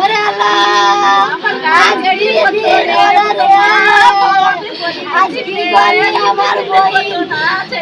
ওরে আল্লাহ আজ কি দিন আজ কি করে আমার বই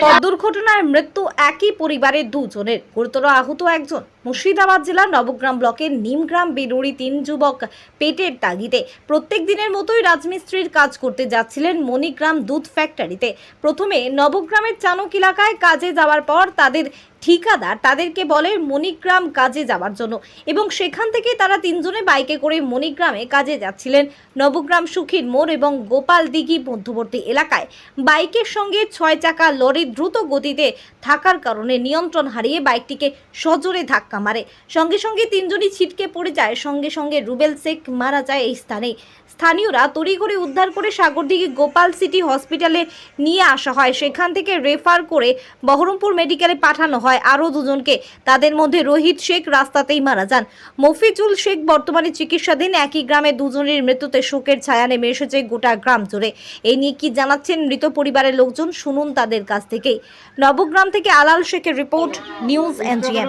পথ দুর্ঘটনায় মৃত্যু একই পরিবারের দুজনের। গুরুতর আহত একজন মুর্শিদাবাদ জেলার নবগ্রাম ব্লকের নিমগ্রাম বেরুড়ি তিন যুবক পেটের তাগিদে। প্রত্যেক দিনের মতোই রাজমিস্ত্রির কাজ করতে যাচ্ছিলেন মণিগ্রাম দুধ ফ্যাক্টরিতে প্রথমে নবগ্রামের চানক এলাকায় কাজে যাওয়ার পর তাদের ঠিকাদার তাদেরকে বলে মণিগ্রাম কাজে যাওয়ার জন্য। এবং সেখান থেকে তারা তিনজনে বাইকে করে মণিগ্রামে কাজে যাচ্ছিলেন। নবগ্রাম সুখীর মোড় এবং গোপাল দিঘি মধ্যবর্তী এলাকায়। বাইকের সঙ্গে ছয় চাকা লরি দ্রুত গতিতে থাকার কারণে নিয়ন্ত্রণ হারিয়ে বাইকটিকে সজোরে ধাক্কা মারে। সঙ্গে সঙ্গে তিনজনই ছিটকে পড়ে যায়। সঙ্গে সঙ্গে রুবেল শেখ মারা যায় এই স্থানেই। স্থানীয়রা তড়িঘড়ি উদ্ধার করে সাগরদিঘি গোপাল সিটি হসপিটালে নিয়ে আসা হয়। সেখান থেকে রেফার করে বহরমপুর মেডিকেলে পাঠানো হয়। আরও দুজনকে। তাদের মধ্যে রোহিত শেখ রাস্তাতেই মারা যান। মফিজুল শেখ বর্তমানে চিকিৎসাধীন, একই গ্রামে দুজনের মৃত্যুতে শোকের ছায়া নেমে এসেছে গোটা গ্রাম জুড়ে। এই নিয়ে কি জানাচ্ছেন মৃত পরিবারের লোকজন? শুনুন তাদের কাছ থেকেই। নবগ্রাম থেকে আলাল শেখের রিপোর্ট, নিউজ এনজিএম।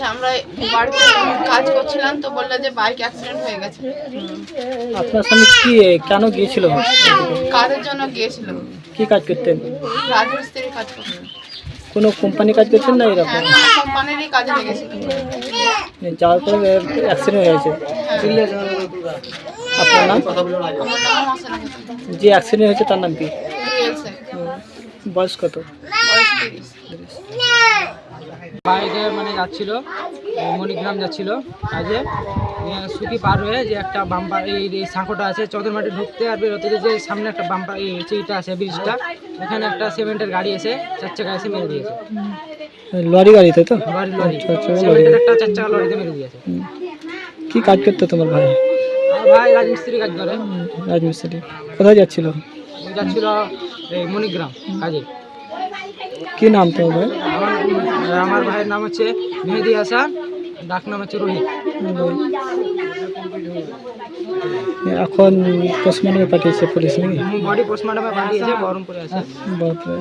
আমরা বাড়িতে কাজ করছিলাম তো বলল যে বাইক অ্যাক্সিডেন্ট হয়ে গেছে। আপনার স্বামী কি কেন গিয়েছিল? কাজের জন্য গিয়েছিল। কি কাজ করতেন? রাজমিস্ত্রি কাজ করতেন। কোনো কোম্পানি কাজ করছেন না এরকম? হ্যাঁ কোম্পানিরই কাজে লেগেছিল। যাওয়ার পর অ্যাক্সিডেন্ট হয়েছে। আপনার নাম। যে অ্যাক্সিডেন্ট হয়েছে তার নাম কি? বয়স কত? বয়স তিরিশ। বাইরে মানে যাচ্ছিল মণিগ্রাম যাচ্ছিল নিয়ে সুতি পার হয়ে যে একটা বাম্পার এই এই সাঁকোটা আছে চন্দ্রমাটি ঢুকতে আর বেরোতে যে যে সামনে একটা বাম্পার এই চিটা আছে ব্রিজটা এখানে একটা সিমেন্টের গাড়ি এসে চার চাকা এসে মেরে দিয়েছে। লরি গাড়ি তাই তো? Lorry lorry. আচ্ছা, আচ্ছা, একটা চার চাকা লরিতে মেরে দিয়েছে। কি কাজ করতো তোমার ভাই? ভাই রাজমিস্ত্রি কাজ করে। রাজমিস্ত্রি। কোথায় যাচ্ছিল? যাচ্ছিল এই মণিগ্রাম কাজে। কি নাম তোমার? ভাই আমার আমার ভাইয়ের নাম হচ্ছে মেহেদি হাসান ডাক নাম হচ্ছে রোহিত। এখন পোস্টমর্টমে পাঠিয়েছে পুলিশ নাকি? বডি পোস্টমর্টমে পাঠিয়েছে বহরমপুরে আছে। বাপরে।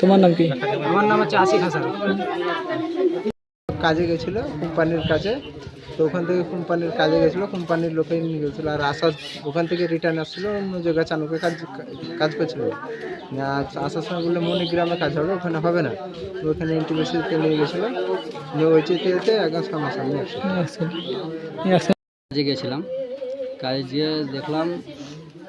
তোমার নাম কি? আমার নাম হচ্ছে আশিক হাসান। কাজে গেছিল কোম্পানির কাজে। তো ওখান থেকে কোম্পানির কাজে গেছিল কোম্পানির লোকে নিয়ে গেছিল। আর আসার ওখান থেকে রিটার্ন আসছিল অন্য জায়গায় চানুকে কাজ কাজ করছিল। আসার সময় বললে মণিগ্রামে কাজ হবে ওখানে হবে না। তো ওখানে ইন্টিমেসিতে নিয়ে গেছিল। নিয়ে ওই একদম সামনাসামনি কাজে গেছিলাম। কাজে গিয়ে দেখলাম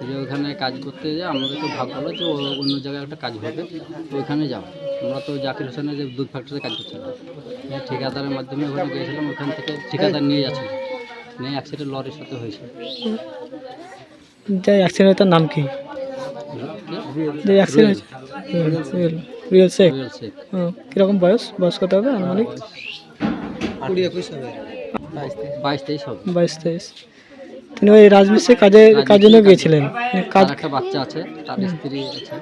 যে ওখানে কাজ করতে যে আমাদের তো ভাব হলো যে ও- অন্য জায়গায় একটা কাজ হবে ওইখানে ওখানে যাব। আমরা তো জাকির হোসেনের যে দুধ ফ্যাক্টরিতে কাজ করছিলাম। ঠিকাদারের মাধ্যমে ওখানে গিয়েছিলাম ওখান থেকে ঠিকাদার নিয়ে যাচ্ছিল। নিয়ে অ্যাক্সিডেন্ট লরির সাথে হয়েছে। যে অ্যাক্সিডেন্ট তার নাম কি? যে অ্যাক্সিডেন্ট রিয়েল শেখ। রুয়েল শেখ। হুম। কীরকম বয়স? বয়স কত হবে আনুমানিক? কুড়ি একুশ হবে। বাইশ তেইশ। হবে। বাইশ তেইশ। তিনি ওই রাজমিস্ত্রি কাজে কাজের জন্য গিয়েছিলেন। কাজ একটা বাচ্চা আছে তার স্ত্রী আছে।